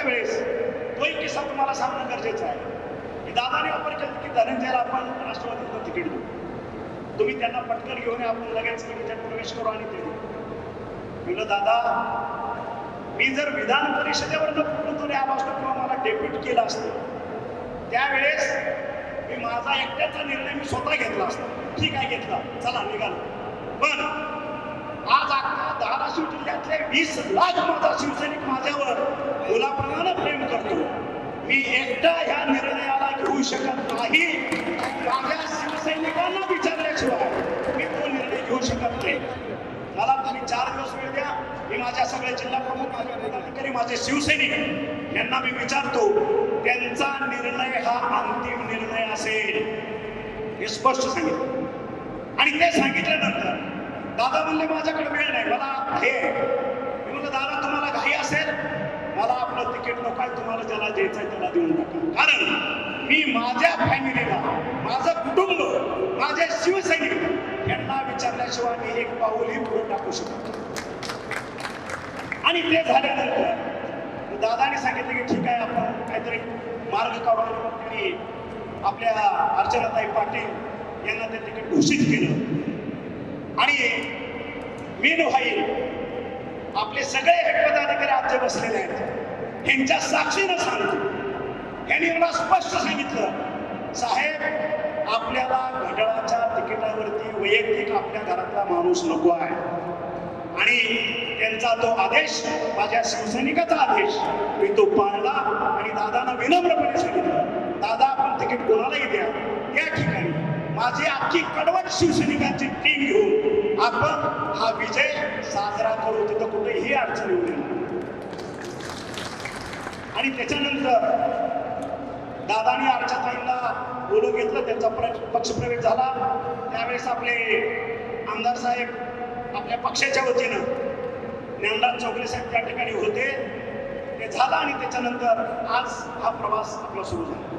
प्रचाराच्या वेळेस तोही किस्सा तुम्हाला सांगणं गरजेचं आहे. की दादाने वापर केलं की धनंजयला आपण राष्ट्रवादीचं तिकीट देऊ. तुम्ही त्यांना पटकन घेऊन आपण लगेच त्यात प्रवेश करू आणि ते म्हणलं दादा मी जर विधान परिषदेवर पूर्णतोने आलो असतो किंवा मला डेप्युट केलं असतं त्यावेळेस मी माझा एकट्याचा निर्णय मी स्वतः घेतला असतो. ठीक आहे घेतला. चला निघालो. पण आज धाराशिव जिल्ह्यातले वीस लाख माझा शिवसैनिक माझ्यावर मुलाप्रमाणे प्रेम करतो. मी एकटा ह्या निर्णयाला घेऊ शकत नाही. माझ्या शिवसैनिकांना विचारल्याशिवाय मी तो निर्णय घेऊ शकत नाही. मला तुम्ही चार दिवस वेळ द्या. मी माझ्या सगळ्या जिल्हा प्रमुख माझे पदाधिकारी माझे शिवसैनिक यांना मी विचारतो त्यांचा निर्णय हा अंतिम निर्णय असेल. हे स्पष्ट सांगितलं. आणि ते सांगितल्यानंतर दादा म्हणले माझ्याकडे वेळ नाही. मला हे मी म्हणलं दादा तुम्हाला घाई असेल मला आपलं तिकीट नको आहे तुम्हाला ज्याला द्यायचं आहे त्याला देऊन टाका. कारण मी माझ्या फॅमिलीला माझं कुटुंब माझे शिवसैनिक यांना विचारल्याशिवाय मी एक पाऊलही पुढे टाकू शकतो आणि ते झाल्यानंतर दादाने सांगितलं की ठीक आहे आपण काहीतरी मार्ग काढू आणि मग त्यांनी आपल्या अर्चनाताई पाटील यांना ते तिकीट घोषित केलं. आणि मी व्हाईल आपले सगळे हे पदाधिकारी आज जे बसलेले आहेत. ह्यांच्या साक्षीनं सांगतो. यांनी मला स्पष्ट सांगितलं. साहेब आपल्याला घड्याळाच्या तिकिटावरती वैयक्तिक आपल्या घरातला माणूस नको आहे. आणि त्यांचा तो आदेश माझ्या शिवसैनिकाचा आदेश मी तो पाळला आणि दादांना विनम्रपणे सांगितलं. दादा आपण तिकीट कोणालाही द्या. या ठिकाणी माझी अख्खी कडवट शिवसैनिकांची टीम घेऊन आपण साजरा करू तिथं कुठेही अडचण येऊ नये. आणि त्याच्यानंतर दादानी अर्चताईंना बोलू घेतलं त्यांचा प्र- पक्षप्रवेश झाला. त्यावेळेस आपले आमदार साहेब आपल्या पक्षाच्या वतीनं ज्ञानराज चौगले साहेब त्या ठिकाणी होते. ते झालं आणि त्याच्यानंतर आज हा प्रवास आपला सुरू झाला.